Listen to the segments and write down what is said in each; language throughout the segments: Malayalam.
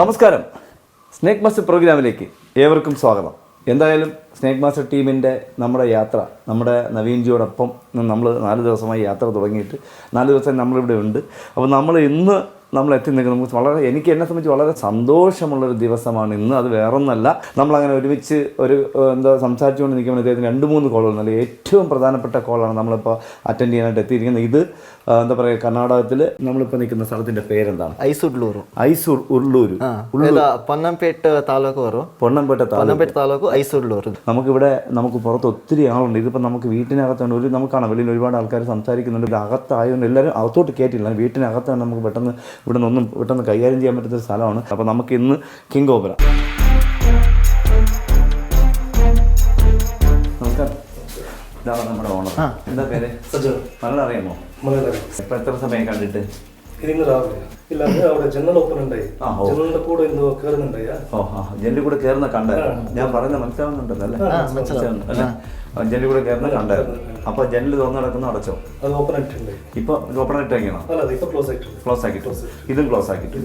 നമസ്കാരം. സ്നേക് മാസ്റ്റർ പ്രോഗ്രാമിലേക്ക് ഏവർക്കും സ്വാഗതം. എന്തായാലും സ്നേക് മാസ്റ്റർ ടീമിന്റെ നമ്മുടെ യാത്ര നമ്മുടെ നവീൻജിയോടൊപ്പം നമ്മൾ നാല് ദിവസമായി യാത്ര തുടങ്ങിയിട്ട് നാല് ദിവസം നമ്മളിവിടെ ഉണ്ട്. അപ്പോൾ നമ്മൾ ഇന്ന് നമ്മൾ എത്തി നിൽക്കുന്നത് നമുക്ക് വളരെ എനിക്ക് എന്നെ സംബന്ധിച്ച് വളരെ സന്തോഷമുള്ളൊരു ദിവസമാണ് ഇന്ന്. അത് വേറൊന്നല്ല. നമ്മളങ്ങനെ ഒരുമിച്ച് ഒരു എന്താ സംസാരിച്ചുകൊണ്ട് നിൽക്കുമ്പോൾ ഇദ്ദേഹത്തിന് രണ്ട് മൂന്ന് കോളുകൾ നല്ല ഏറ്റവും പ്രധാനപ്പെട്ട കോളാണ് നമ്മളിപ്പോൾ അറ്റൻഡ് ചെയ്യാനായിട്ട് എത്തിയിരിക്കുന്നത്. ഇത് എന്താ പറയാ കർണാടകത്തിൽ നമ്മളിപ്പോ നിൽക്കുന്ന സ്ഥലത്തിന്റെ പേരെന്താണ്? ഐസുർലൂർ ഐസൂർ ഉള്ളൂർ പൊന്നംപേട്ട താലൂക്ക് വരും പൊന്നംപേട്ട പൊന്നംപേട്ട് താലൂക്ക് ഐസുർലൂർ നമുക്കിവിടെ നമുക്ക് പുറത്ത് ഒത്തിരി ആളുണ്ട്. ഇതിപ്പോ നമുക്ക് വീട്ടിനകത്താണ് ഒരു നമുക്കാണ് വെളിയിൽ ഒരുപാട് ആൾക്കാർ സംസാരിക്കുന്നുണ്ട്. അകത്തായതുകൊണ്ട് എല്ലാവരും അകത്തോട്ട് കയറ്റില്ല വീട്ടിനകത്താണ് നമുക്ക് പെട്ടെന്ന് ഇവിടെ നിന്നും പെട്ടെന്ന് കൈകാര്യം ചെയ്യാൻ പറ്റുന്ന സ്ഥലമാണ്. അപ്പൊ നമുക്ക് ഇന്ന് കിങ് ഓപ്പറ നമസ്കാരം ഓണർ എന്താ പേര്? അറിയാമോ മലയാളം ഇപ്പം എത്ര സമയം കണ്ടിട്ട്? രാവിലെ. ഇല്ല അവിടെ ജനറൽ ഓപ്പൺ ഉണ്ടായി. ജനറലിന്റെ കൂടെ കയറുന്നുണ്ടായ കൂടെ കയറുന്ന ഞാൻ പറഞ്ഞ മനസ്സിലാവുന്നുണ്ടല്ലോ ജെല്ലി കൂടെ കയറുന്ന കണ്ടായിരുന്നു. അപ്പൊ ജനൽ തുറന്നു കിടക്കുന്ന അടച്ചോ? അത് ഓപ്പൺ ആയിട്ടുണ്ട്. ഇപ്പൊ ക്ലോസ് ആയിട്ടുണ്ട്. ക്ലോസ് ആക്കിയിട്ട് ഇതും ക്ലോസ് ആക്കിയിട്ട്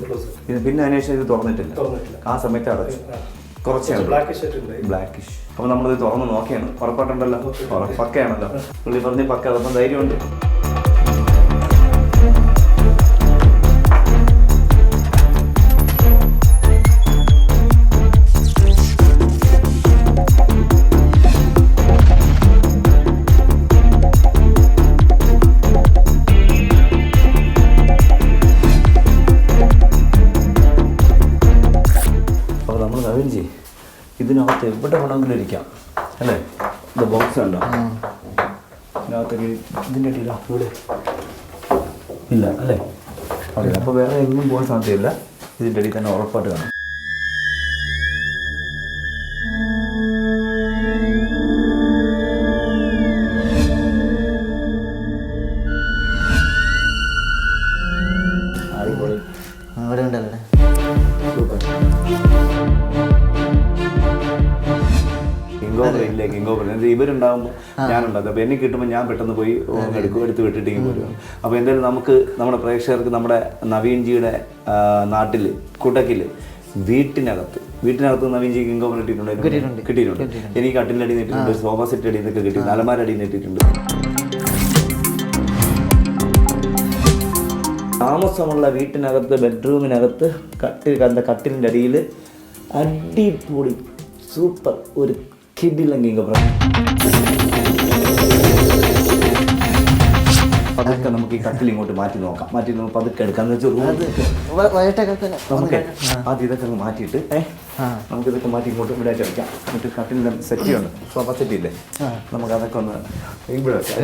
പിന്നെ അതിനുശേഷം ഇത് തുറന്നിട്ടില്ല. ആ സമയത്ത് അടച്ചു. ഉണ്ടായി. ബ്ലാക്കിഷ് അപ്പോൾ നമ്മളിത് തുറന്ന് നോക്കിയാണ്. ഉറപ്പായിട്ടുണ്ടല്ലോ. ഉറപ്പ് പക്കയാണല്ലോ. പുള്ളി പറഞ്ഞ് പക്ക അതപ്പം ധൈര്യമുണ്ട്. ഇതിനകത്ത് പണമെങ്കിലും ഇരിക്കാം അല്ലേ? ഇത് ബോക്സ് ഉണ്ടോ ഇതിനകത്തേക്ക് ഇതിന്റെ ഇവിടെ. ഇല്ല അല്ലേ? അപ്പോൾ വേറെ എങ്ങും പോകാൻ സാധ്യതയില്ല. ഇതിന്റെ ഇടയിൽ തന്നെ ഉറപ്പായിട്ട് കാണും. ഇവരുണ്ടാകുമ്പോൾ ഞാനുണ്ടാകും അപ്പോൾ എന്നെ കിട്ടുമ്പോൾ ഞാൻ പെട്ടെന്ന് പോയി എടുക്കും എടുത്ത് വിട്ടിട്ട് പോരും. അപ്പോൾ എന്തായാലും നമുക്ക് നമ്മുടെ പ്രേക്ഷകർക്ക് നമ്മുടെ നവീൻജിയുടെ നാട്ടിൽ കുടക്കിൽ വീട്ടിനകത്ത് വീട്ടിനകത്ത് നവീൻജി ജി ഇട്ടിട്ടുണ്ടായിരുന്നു കിട്ടിയിട്ടുണ്ട്? എനിക്ക് കട്ടിന്റെ നീട്ടിട്ടുണ്ട് സോഫ സെറ്റ് അടി നിന്നൊക്കെ കിട്ടി അലമാരടി അടി നിട്ടിട്ടുണ്ട് താമസമുള്ള വീട്ടിനകത്ത് ബെഡ്റൂമിനകത്ത് കട്ടിൽ കണ്ട കട്ടിലിന്റെ അടിയിൽ അടിപൊളി സൂപ്പർ ഒരു കിഡിലെങ്കിൽ പതുക്കെ നമുക്ക് ഈ കട്ടിൽ ഇങ്ങോട്ട് മാറ്റി നോക്കാം മാറ്റി നോക്കാം പതുക്കെ എടുക്കാന്ന് വെച്ചാൽ നമുക്ക് ആദ്യം ഇതൊക്കെ അങ്ങ് മാറ്റിയിട്ട് ഏഹ് നമുക്ക് ഇതൊക്കെ മാറ്റി ഇങ്ങോട്ട് ഇവിടെ ആയിട്ട് വെക്കാം എന്നിട്ട് കട്ടിലിന്റെ സെറ്റ് ഉണ്ട് സോഫ സെറ്റ് ഇല്ലേ നമുക്ക് അതൊക്കെ ഒന്ന് ഇവിടെ വെക്കാം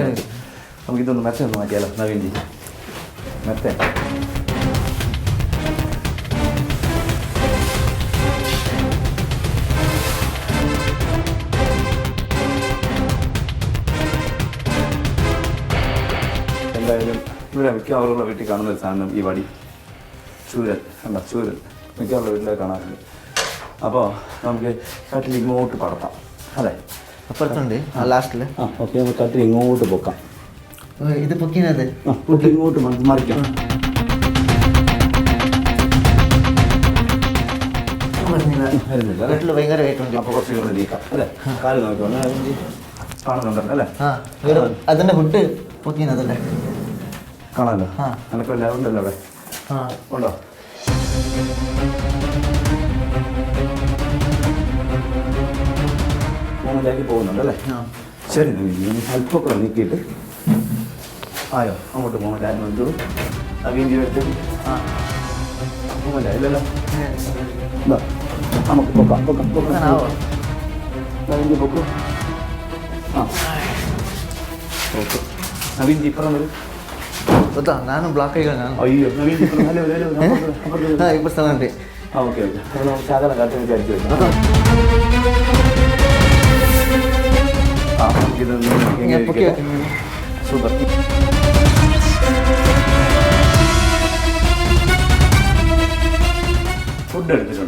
നമുക്ക് ഇതൊന്ന് മെച്ചൊന്ന് ഒന്ന് മാറ്റിയാലോ നവീൻജി മെത്ത ഇവിടെ മിക്കവാറുള്ള വീട്ടിൽ കാണുന്ന ഒരു സാധനം ഈ വടി. ചൂരൽ അല്ല ചൂരൽ മിക്കവാറുള്ള വീട്ടിലൊക്കെ കാണാറുണ്ട്. അപ്പോൾ നമുക്ക് കട്ടിൽ ഇങ്ങോട്ട് പടർത്താം അല്ലേ? അപ്പുറത്തുണ്ട്. ആ ലാസ്റ്റിൽ ആ ഓക്കെ. നമുക്ക് കട്ടിൽ ഇങ്ങോട്ട് പൊക്കാം. ഇത് പൊക്കിനത് ആ പൊട്ടി ഇങ്ങോട്ട് മറി- മറിക്കാം. വീട്ടിൽ ഭയങ്കര വെയിറ്റ് ഉണ്ട് അപ്പോൾ കുറച്ച് കൂടെ നീക്കാം അല്ലേ? കാൽ നോക്കാം കാണുന്നുണ്ടല്ലോ അല്ലേ? ആ ഇവിടെ അതിന്റെ ഫുഡ് പൊക്കിനതല്ലേ കാണാലോ? നിനക്ക് എല്ലാവരും ഉണ്ടല്ലോ അവിടെ. ഉണ്ടോ? ഫോണിലേക്ക് പോകുന്നുണ്ടല്ലേ ശരി ഹെൽപ്പൊക്കെ നീക്കിയിട്ട് ആയോ? അങ്ങോട്ട് പോകണ്ടായിരുന്നു എന്തോ അവീന്റെ അടുത്ത് ഇല്ലല്ലോ. നമുക്ക് ആ. ഓക്കെ. അവീന്റെ ഇപ്പുറം വരും. ನಾನು ಬ್ಲಾಕ್ ಈಗ ನಾನು അയ്യോ നവീൻ ഇപ്പുറം ഹലോ ഹലോ അപ്പുറത്ത് അപ്പുറത്ത് വരൂ. ಹಾ ಇಬ್ಬರು ಸ್ಥಳ ആ ഓക്കെ ഓക്കെ അപ്പോൾ നമുക്ക് ശാഖല കാട്ടി വിചാരിച്ചു വരും ആ ഇത് ഞാൻ പൊക്കി സൂപ്പർ ഫുഡ് എടുത്തിട്ടുണ്ടോ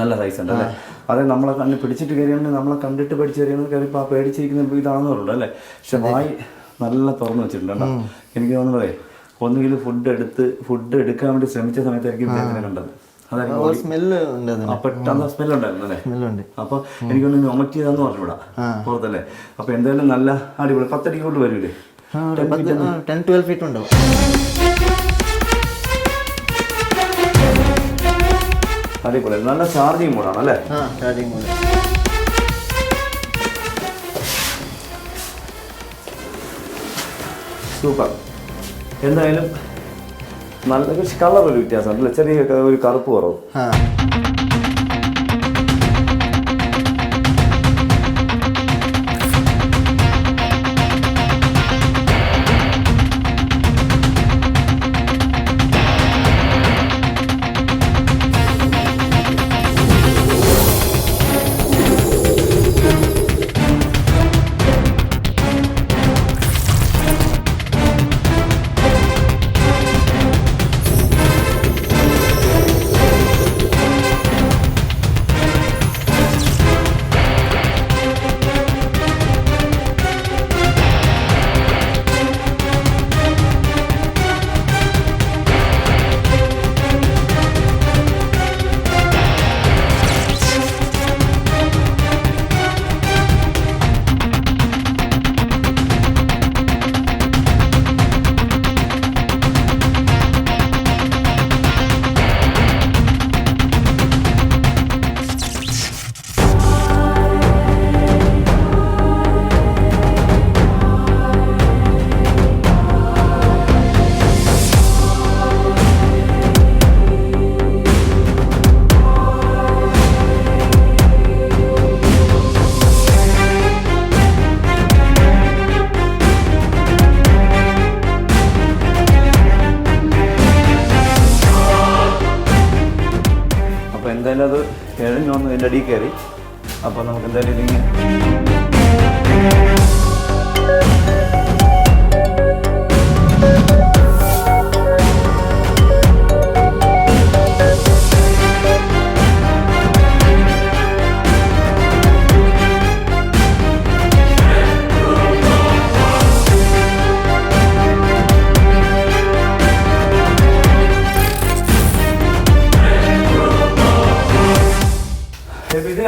നല്ല സൈസ് ഉണ്ട് അല്ലേ? അതെ നമ്മളെ കണ്ണ് പിടിച്ചിട്ട് കയറിയാണ് നമ്മളെ കണ്ടിട്ട് പഠിച്ച് കയറിയാണ് കയറിപ്പോൾ ആ പേടിച്ചിരിക്കുന്ന ഇതാണെന്ന് പറയുള്ളൂ അല്ലേ? പക്ഷെ വായി നല്ല തുറന്നു വെച്ചിട്ടുണ്ട് എനിക്ക് തോന്നുന്നതേ ഒന്നുകിൽ ഫുഡ് എടുത്ത് ഫുഡ് എടുക്കാൻ വേണ്ടി ശ്രമിച്ച സമയത്തായിരിക്കും വേദന കണ്ടത്. പെട്ടെന്ന് ഉണ്ടായിരുന്നു അല്ലേ? അപ്പൊ എനിക്കൊന്ന് നോമറ്റ് ചെയ്താന്ന് പറഞ്ഞുവിടാ പുറത്തല്ലേ? അപ്പൊ എന്തായാലും നല്ല അടിപൊളി. പത്തടിക്കോട്ട് കൊണ്ട് വരൂലേ ടെൻ ട്വൽവ് ഫീറ്റ് ഉണ്ടാവും. അടിപൊളി. നല്ല ചാർജിങ് മോഡാണ് അല്ലേ ആ ചാർജിങ് മോഡ് സൂപ്പർ. എന്തായാലും നല്ല കളർ ഒരു വ്യത്യാസം അല്ലേ ചെറിയ ഒരു കറുപ്പ് കുറവ്.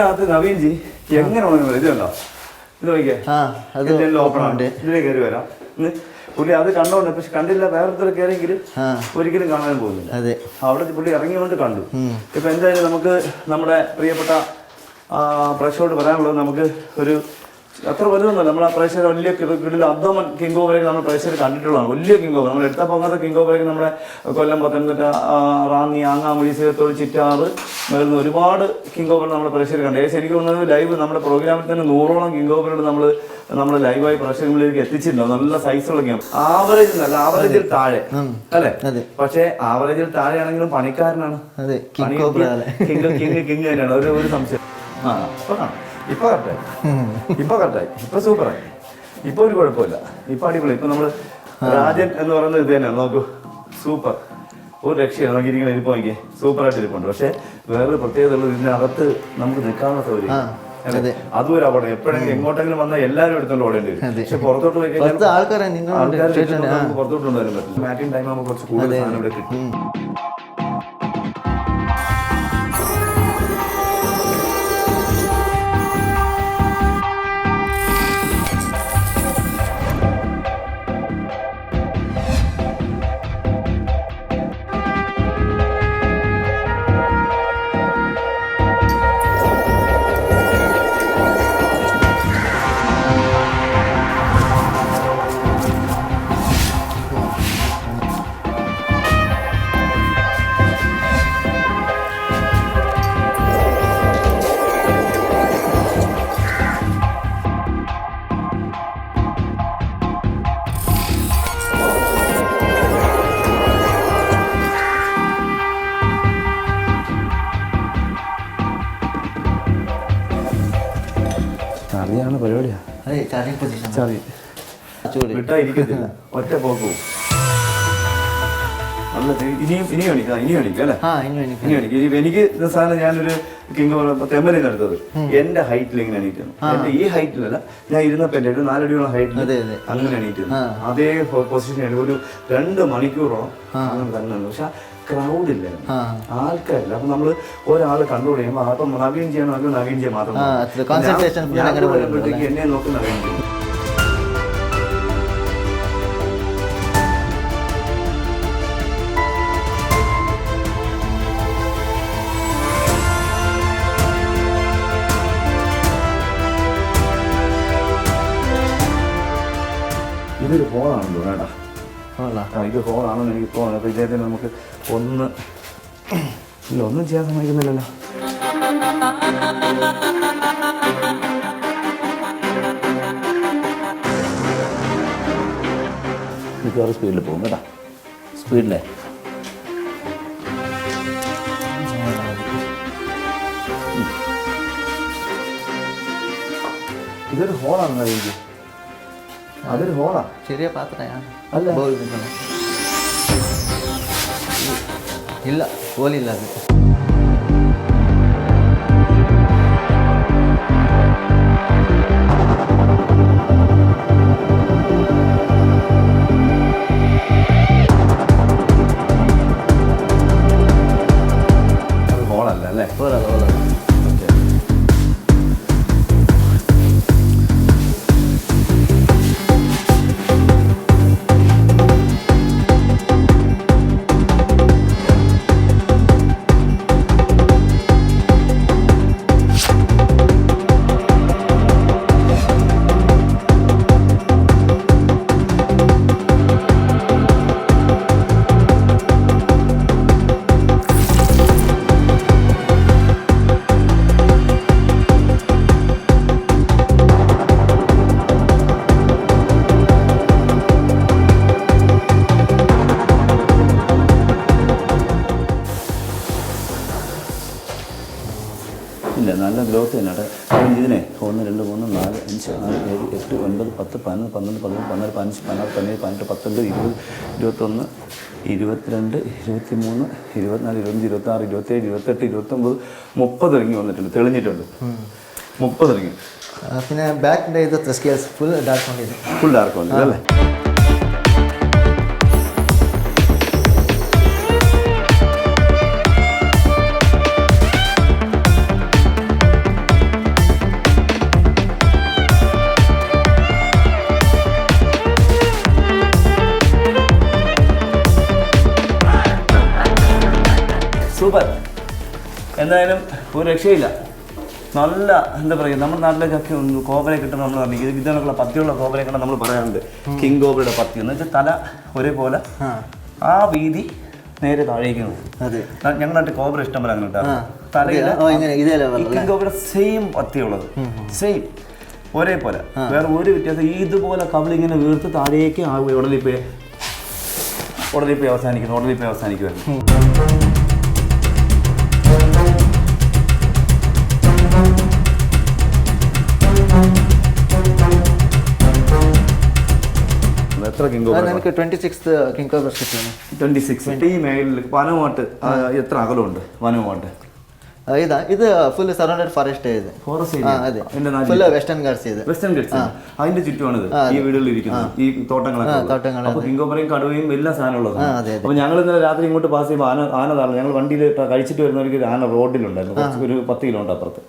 ഇതിനകത്ത് നവീൻ ജി എങ്ങനെ ഉണങ്ങുന്നത് ഇത് കണ്ടോ? ഇത് നോക്കിയേ. അത് ഓപ്പൺ ആണ്. ഇതിലേ കയറി വരാം. പുള്ളി അത് കണ്ടോണ്ട് പക്ഷെ കണ്ടില്ല വേറെ കയറിയെങ്കിൽ ഒരിക്കലും കാണാൻ പോകുന്നില്ല. അതെ. അവിടെ പുള്ളി ഇറങ്ങിയോണ്ട് കണ്ടു. ഇപ്പൊ എന്തായാലും നമുക്ക് നമ്മുടെ പ്രിയപ്പെട്ട പ്രശ്നോട് പ്രേക്ഷകരോട് പറയാനുള്ളത് നമുക്ക് ഒരു അത്ര വലുതൊന്നുമല്ല. ആ പ്രേക്ഷകർ വലിയ കിടിൽ അബ്ദമൻ കിങ് ഓവറേക്ക് നമ്മൾ പ്രേക്ഷകർ കണ്ടിട്ടുള്ളതാണ്. വലിയ കിങ് ഓവർ. നമ്മൾ എടുത്ത പൊങ്ങാത്ത കിങ് ഓവറേക്ക് നമ്മുടെ കൊല്ലം പത്തനംതിട്ട റാന്നി ആങ്ങാമൊഴി സീരത്തോട് ചിറ്റാറ് വരുന്ന ഒരുപാട് കിങ് ഓവർ നമ്മൾ പ്രേക്ഷകർ കണ്ടു. ഏകദേശം എനിക്ക് തോന്നുന്നത് ലൈവ് നമ്മുടെ പ്രോഗ്രാമിൽ തന്നെ നൂറോളം കിങ് ഓവറുകൾ നമ്മൾ നമ്മൾ ലൈവായി പ്രേക്ഷകരിലേക്ക് എത്തിച്ചിട്ടുണ്ടോ. നല്ല സൈസുള്ള ഗെയിം ആവറേജ് നല്ല ആവറേജിൽ താഴെ. അല്ലെ? പക്ഷേ ആവറേജിൽ താഴെയാണെങ്കിലും പണിക്കാരനാണ്. കിങ് കിങ് കിങ് തന്നെയാണ്. ഒരു ഒരു സംശയം. ആ അപ്പൊ കാണാം. ഇപ്പൊ കറക്റ്റായി ഇപ്പൊ കറക്റ്റായി ഇപ്പൊ സൂപ്പറായി ഇപ്പൊ ഒരു കുഴപ്പമില്ല. ഇപ്പൊ അടിപൊളി. ഇപ്പൊ നമ്മൾ രാജൻ എന്ന് പറയുന്ന ഇത് തന്നെയാണ് നോക്കൂ. സൂപ്പർ ഒരു രക്ഷയാണ് നമുക്ക് ഇരിക്കുന്ന ഇരിപ്പ് നോക്കിയേ സൂപ്പർ ആയിട്ട് ഇരിപ്പുണ്ട്. പക്ഷെ വേറൊരു പ്രത്യേകത ഉള്ളത് ഇതിനകത്ത് നമുക്ക് നിൽക്കാനുള്ള സൗകര്യം? അതെ. ഒരു അപകടം. എപ്പോഴെങ്കിലും എങ്ങോട്ടെങ്കിലും വന്നാൽ എല്ലാവരും എടുത്തോണ്ട് ഓടേണ്ടി വരും. പക്ഷെ പുറത്തോട്ട് പോയി കഴിഞ്ഞാൽ ആൾക്കാരെ നമുക്ക് പുറത്തോട്ട് കൊണ്ടുവരാൻ പറ്റില്ല. മാറ്റിംഗ് ടൈം ആകുമ്പോൾ കുറച്ച് കൂടുതൽ ഇവിടെ കിട്ടും. പൊസിഷൻ ഒറ്റ പോക്ക് പോകും നല്ല തെ- ഇനിയും ഇനിയും എണീക്കാം ഇനിയും എണീക്കാം അല്ലേ? ആ ഇനി എനിക്ക് എണീക്കും സാധനം ഞാനൊരു കിങ് തെമ്മലിൽ എടുത്തത് എന്റെ ഹൈറ്റിൽ ഇങ്ങനെ എണീറ്റുന്നു എന്റെ ഈ ഹൈറ്റിലല്ല ഞാൻ ഇരുന്നപ്പോ എന്റെ ഒരു നാലടിയോളം ഹൈറ്റിൽ അതെ, അതെ. അങ്ങനെ എണീറ്റുന്നു അതേ പൊസിഷൻ ഒരു രണ്ട് മണിക്കൂറോളം അങ്ങനെ തന്നെ നിന്നു. പക്ഷെ ക്രൗഡ് ഇല്ല? ആൾക്കാരില്ല. അപ്പൊ നമ്മൾ ഒരാൾ കൺട്രോൾ ചെയ്യുമ്പോൾ അപ്പം നവീൻ ചെയ്യണമെങ്കിൽ നവീൻ ചെയ്യാൻ മാത്രം ഞാൻ- എന്നെ നോക്കി നവീൻ ചെയ്യും. ഇതൊരു ഹോളാണല്ലോ വേണ്ട ആ ഇത് ഹോളാണെന്ന് എനിക്ക് തോന്നുന്നത് അപ്പോൾ ഇദ്ദേഹത്തിന് നമുക്ക് ഒന്ന് ഇല്ല ഒന്നും ചെയ്യാൻ സമ്മതിക്കുന്നില്ലല്ലോ. മിക്കവാറും സ്പീഡിൽ പോകും കേട്ടോ. സ്പീഡിലേ ഇതൊരു ഹോളാണെന്നോ എനിക്ക്. അതൊരു ഹോളാ ചെറിയ പാത്രയാണ് അല്ല. ബൗൾ. ഇല്ല പോലില്ല അത് അത് പതിനൊന്ന് പന്ത്രണ്ട് പതിമൂന്ന് പന്ത്രണ്ട് പതിനഞ്ച് പതിനാറ് പതിനേഴ് പതിനെട്ട് പത്തൊൻപത് ഇരുപത് ഇരുപത്തൊന്ന് ഇരുപത്തിരണ്ട് ഇരുപത്തി മൂന്ന് ഇരുപത്തിനാല് ഇരുപത്തഞ്ച് ഇരുപത്താറ് ഇരുപത്തേഴ് ഇരുപത്തെട്ട് ഇരുപത്തൊമ്പത് മുപ്പത് ഇറങ്ങി വന്നിട്ടുണ്ട്. തെളിഞ്ഞിട്ടുണ്ട്. മുപ്പത് ഇറങ്ങി പിന്നെ ബാക്കിന്റെ ഇത് ഫുൾ ഡാർക്ക് ഫുൾ ഡാർക്ക് വന്നിട്ടുണ്ട് അല്ലേ? സൂപ്പർ. എന്തായാലും ഒരു രക്ഷയില്ല. നല്ല എന്താ പറയുക നമ്മുടെ നാട്ടിലേക്കൊക്കെ ഒന്ന് കോബരെ കിട്ടണം നമ്മൾ പറഞ്ഞു ഇത് പത്തിയുള്ള കോബരെ കിട്ടണം നമ്മൾ പറയാറുണ്ട്. കിങ് കോബരയുടെ പത്തി എന്ന് വെച്ചാൽ തല ഒരേപോലെ ആ. വീതി നേരെ താഴേക്ക് അതെ. ഞങ്ങളുടെ നാട്ടിൽ കോബര ഇഷ്ടം പോലെ അങ്ങനെ കിങ് കോബര സെയിം പത്തിയുള്ളത് സെയിം ഒരേപോലെ. വേറെ ഒരു വ്യത്യാസം ഇതുപോലെ കവളിങ്ങനെ വീർത്ത് താഴേക്ക് ആ ഉടലിപ്പേ ഉടലിപ്പേ അവസാനിക്കുന്നു ഉടലിപ്പേ അവസാനിക്കുമായിരുന്നു എത്ര കിങ് അത് എനിക്ക് ട്വന്റി സിക്സ് കിങ് കിട്ടുന്നു ട്വന്റി സിക്സ് ഈ മേഖലയിൽ വനവുമായിട്ട് എത്ര അകലമുണ്ട് വനവുമായിട്ട് ഇതാ ഇത് ഫുൾ സറൗണ്ടഡ് ഫോറസ്റ്റ് ആയത് ഫോറസ്റ്റ് അതെ. എന്റെ ഫുൾ വെസ്റ്റേൺ ഗാർഡ്സ് ഇത് വെസ്റ്റേൺ ഗാർഡ്സ് അതിന്റെ ചുറ്റുമാണിത് ഈ വീടുകളിൽ ഇരിക്കുന്നത്. ഈ തോട്ടങ്ങളൊക്കെ. തോട്ടങ്ങൾ, അപ്പൊ കടുവയും എല്ലാ അതെ. അപ്പൊ ഞങ്ങൾ ഇന്നലെ രാത്രി ഇങ്ങോട്ട് പാസ് ചെയ്യുമ്പോൾ ആന ആന താഴെ ഞങ്ങൾ വണ്ടിയിൽ കഴിച്ചിട്ട് വരുന്നവർക്ക് ആന റോഡിലുണ്ടായിരുന്നു. ഒരു പത്ത് കിലോമീറ്റർ ഉണ്ട് അപ്പുറത്ത്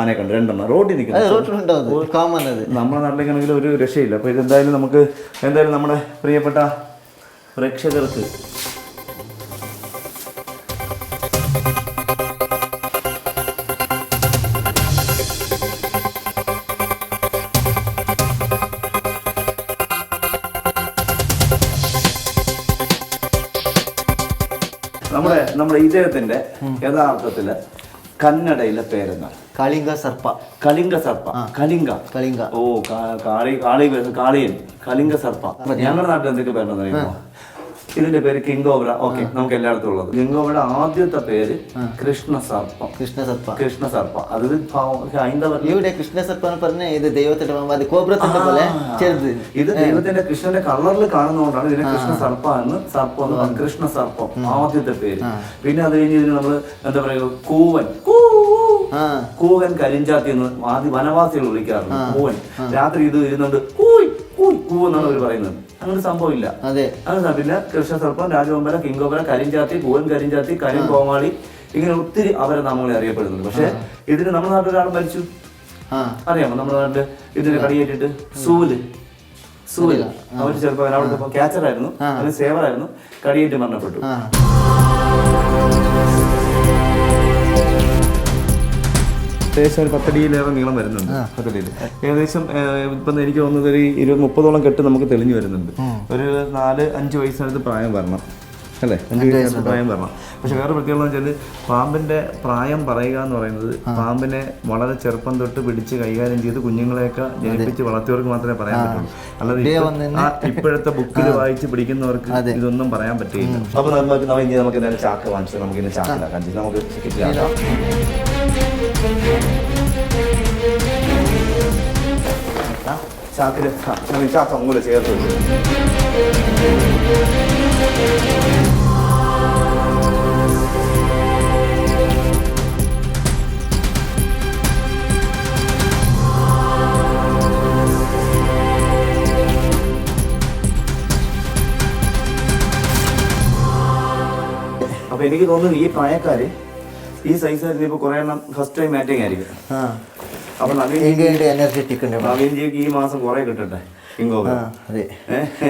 ആനയെ കണ്ട്. രണ്ടെണ്ണം. റോഡിൽ നിൽക്കുന്നത് കോമൺ അത്? നമ്മുടെ നാട്ടിലേക്കാണെങ്കിൽ ഒരു രക്ഷയില്ല. അപ്പോൾ ഇതെന്തായാലും നമുക്ക് എന്തായാലും നമ്മുടെ പ്രിയപ്പെട്ട പ്രേക്ഷകർക്ക് നമ്മുടെ ഇദ്ദേഹത്തിന്റെ യഥാർത്ഥത്തിൽ കന്നഡയിലെ പേരെന്താണ്? കളിംഗ സർപ്പ. കലിംഗ സർപ്പ. കലിംഗ കലിംഗ ഓ കാളി കാളി കാളിയൻ. കലിംഗ സർപ്പ. ഞങ്ങളുടെ നാട്ടിൽ എന്തൊക്കെ പേരുണ്ടെന്ന് അറിയുമോ? ഇതിന്റെ പേര് കിങ്കോബ്ര ഓക്കെ നമുക്ക് എല്ലായിടത്തും ഉള്ളത്. കിങ്കോബ്രയുടെ ആദ്യത്തെ പേര് കൃഷ്ണ സർപ്പ കൃഷ്ണ സർപ്പ കൃഷ്ണ സർപ്പ അത് ഹൈന്ദവ ഇവിടെ കൃഷ്ണ സർപ്പ എന്ന് പറഞ്ഞ ഇത് ദൈവത്തിന്റെ കോബ്രത്തിന്റെ പോലെ ചെറുത്. ഇത് ദൈവത്തിന്റെ കൃഷ്ണന്റെ കളറിൽ കാണുന്നതുകൊണ്ടാണ് ഇതിനെ കൃഷ്ണ സർപ്പ എന്ന് സർപ്പ എന്ന് പറയുന്നത് കൃഷ്ണ സർപ്പം ആദ്യത്തെ പേര്. പിന്നെ അത് കഴിഞ്ഞ് ഇതിന് നമ്മൾ എന്താ പറയുക കൂവൻ. കൂവൻ കരിഞ്ചാത്തി എന്ന് ആദ്യ വനവാസികൾ വിളിക്കാറുണ്ട്. കൂവൻ. രാത്രി ഇത് ഇരുന്നുണ്ട് കൂയ് കൂയ് കൂ എന്നാണ് അവർ പറയുന്നത്. അങ്ങനെ സംഭവം ഇല്ല. അതെ. അങ്ങനെ സംഭവമില്ല കൃഷ്ണ സർപ്പം രാജകൊമ്പര കിങ്കോപര കരിഞ്ചാത്തി പൂവൻ കരിഞ്ചാത്തി കരിം കോമാളി ഇങ്ങനെ ഒത്തിരി അവരെ നാമങ്ങളെ അറിയപ്പെടുന്നുണ്ട്. പക്ഷെ ഇതിന് നമ്മുടെ നാട്ടിൽ ഒരാൾ മരിച്ചു. അറിയാമോ? നമ്മുടെ നാട്ടിൽ ഇതിന് കടിയേറ്റിട്ട് സൂൽ. സൂൽ. അവർ ചെറുപ്പം അവിടുത്തെ ആയിരുന്നു അവന് സേവർ ആയിരുന്നു കടിയേറ്റ് മരണപ്പെട്ടു. ഏകദേശം ഒരു പത്തടിയിലേറെ നീളം വരുന്നുണ്ട്. പത്തടിയിൽ ഏകദേശം ഇപ്പം എനിക്ക് തോന്നുന്നത് ഒരു ഇരുപത് മുപ്പതോളം കെട്ട് നമുക്ക് തെളിഞ്ഞു വരുന്നുണ്ട്. ഒരു നാല് അഞ്ച് വയസ്സിനടുത്ത് പ്രായം വരണം. അല്ലേ? അഞ്ച് വയസ്സിനടുത്ത് പ്രായം വരണം. പക്ഷെ വേറെ പ്രത്യേകത വെച്ചാൽ പാമ്പിന്റെ പ്രായം പറയുക എന്ന് പറയുന്നത് പാമ്പിനെ വളരെ ചെറുപ്പം തൊട്ട് പിടിച്ച് കൈകാര്യം ചെയ്ത് കുഞ്ഞുങ്ങളെയൊക്കെ ജനിപ്പിച്ച് വളർത്തിയവർക്ക് മാത്രമേ പറയാൻ പറ്റുള്ളൂ. അല്ലാതെ ഇപ്പോഴത്തെ ബുക്കിൽ വായിച്ച് പിടിക്കുന്നവർക്ക് ഇതൊന്നും പറയാൻ പറ്റില്ല അപ്പൊ നമുക്ക് നമുക്ക് ചാക്ക് വാങ്ങിച്ചു നമുക്ക് ഇന്ന് ചാക്കിലാക്കാം നമുക്ക് കിറ്റിലാക്കാം ചാക്കിൽ. എനിക്ക് തോന്നുന്നു ഈ പ്രായക്കാര് ഈ സൈസ് ഇപ്പൊ കുറെ എണ്ണം ഫസ്റ്റ് ടൈം മാറ്റിങ് ആയിരിക്കും. അപ്പൊ നവീൻ എനർജറ്റിക് ഉണ്ട് നവീൻ ഈ മാസം കുറെ കിട്ടട്ടെ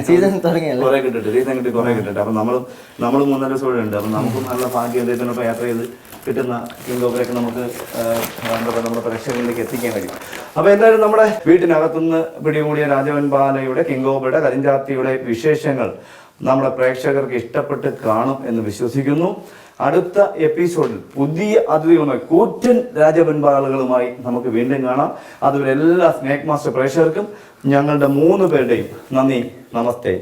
സീസൺ കുറെ കിട്ടിട്ട് സീസൺ കിട്ടി കുറെ കിട്ടട്ടെ. അപ്പൊ നമ്മൾ നമ്മൾ മൂന്നര ദിവസം ഉണ്ട്. അപ്പൊ നമുക്കും നല്ല ഭാഗ്യം ഇതിനൊപ്പം യാത്ര ചെയ്ത് കിട്ടുന്ന കിങ്കോബറൊക്കെ നമുക്ക് എന്താ പറയുക നമ്മുടെ പ്രേക്ഷകരിലേക്ക് എത്തിക്കാൻ കഴിയും. അപ്പൊ എന്തായാലും നമ്മുടെ വീട്ടിനകത്തുനിന്ന് പിടികൂടിയ രാജവൻ ബാലയുടെ കിങ്കോബയുടെ കരിഞ്ചാത്തിയുടെ വിശേഷങ്ങൾ നമ്മുടെ പ്രേക്ഷകർക്ക് ഇഷ്ടപ്പെട്ട് കാണും എന്ന് വിശ്വസിക്കുന്നു. അടുത്ത എപ്പിസോഡിൽ പുതിയ അതിഥികളുമായി കൂറ്റൻ രാജവൻപാലുകളുമായി നമുക്ക് വീണ്ടും കാണാം. അതുപോലെ എല്ലാ സ്നേക് മാസ്റ്റർ പ്രേക്ഷകർക്കും ഞങ്ങളുടെ മൂന്ന് പേരുടെയും നന്ദി നമസ്തേ.